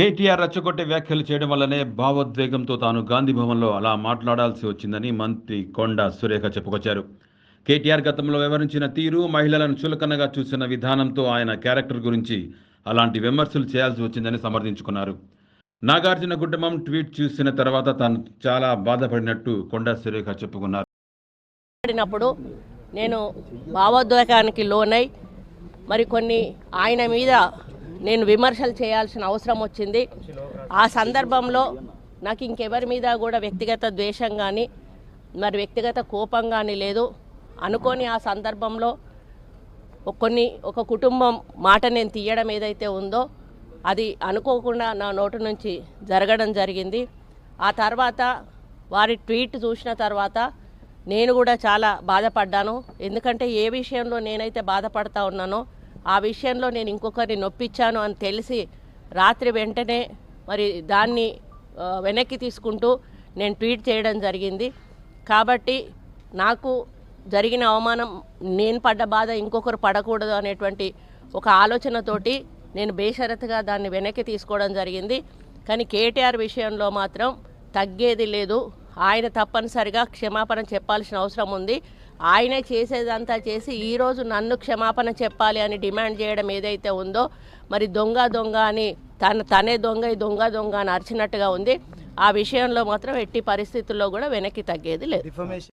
కేటీఆర్ రచ్చగొట్టే వ్యాఖ్యలు చేయడం వల్లనే భావోద్వేగంతో తాను గాంధీ భవన్లో అలా మాట్లాడాల్సి వచ్చిందని మంత్రి కొండ సురేఖ చెప్పుకొచ్చారు. కేటీఆర్ గతంలో వివరించిన తీరు మహిళలను చులకనగా చూసిన విధానంతో ఆయన క్యారెక్టర్ గురించి అలాంటి విమర్శలు చేయాల్సి వచ్చిందని సమర్థించుకున్నారు. నాగార్జున కుటుంబం ట్వీట్ చూసిన తర్వాత తాను చాలా బాధపడినట్టు కొండ సురేఖ చెప్పుకున్నారు. నేను భావోద్వేగానికి లోనై మరి కొన్ని ఆయన మీద నేను విమర్శలు చేయాల్సిన అవసరం వచ్చింది. ఆ సందర్భంలో నాకు ఇంకెవరి మీద కూడా వ్యక్తిగత ద్వేషం కానీ మరి వ్యక్తిగత కోపం కానీ లేదు. అనుకోని ఆ సందర్భంలో కొన్ని ఒక కుటుంబం మాట నేను తీయడం ఏదైతే ఉందో అది అనుకోకుండా నా నోటు నుంచి జరగడం జరిగింది. ఆ తర్వాత వారి ట్వీట్ చూసిన తర్వాత నేను కూడా చాలా బాధపడ్డాను. ఎందుకంటే ఏ విషయంలో నేనైతే బాధపడతా ఉన్నానో ఆ విషయంలో నేను ఇంకొకరిని నొప్పించాను అని తెలిసి రాత్రి వెంటనే మరి దాన్ని వెనక్కి తీసుకుంటూ నేను ట్వీట్ చేయడం జరిగింది. కాబట్టి నాకు జరిగిన అవమానం నేను పడ్డ బాధ ఇంకొకరు పడకూడదు అనేటువంటి ఒక ఆలోచనతోటి నేను బేషరతుగా దాన్ని వెనక్కి తీసుకోవడం జరిగింది. కానీ కేటీఆర్ విషయంలో మాత్రం తగ్గేది లేదు. ఆయన తప్పనిసరిగా క్షమాపణ చెప్పాల్సిన అవసరం ఉంది. ఆయనే చేసేదంతా చేసి ఈరోజు నన్ను క్షమాపణ చెప్పాలి అని డిమాండ్ చేయడం ఏదైతే ఉందో మరి దొంగ దొంగ అని తన తనే దొంగ దొంగ దొంగ అని అరిచినట్టుగా ఉంది. ఆ విషయంలో మాత్రం ఎట్టి పరిస్థితుల్లో కూడా వెనక్కి తగ్గేది లేదు.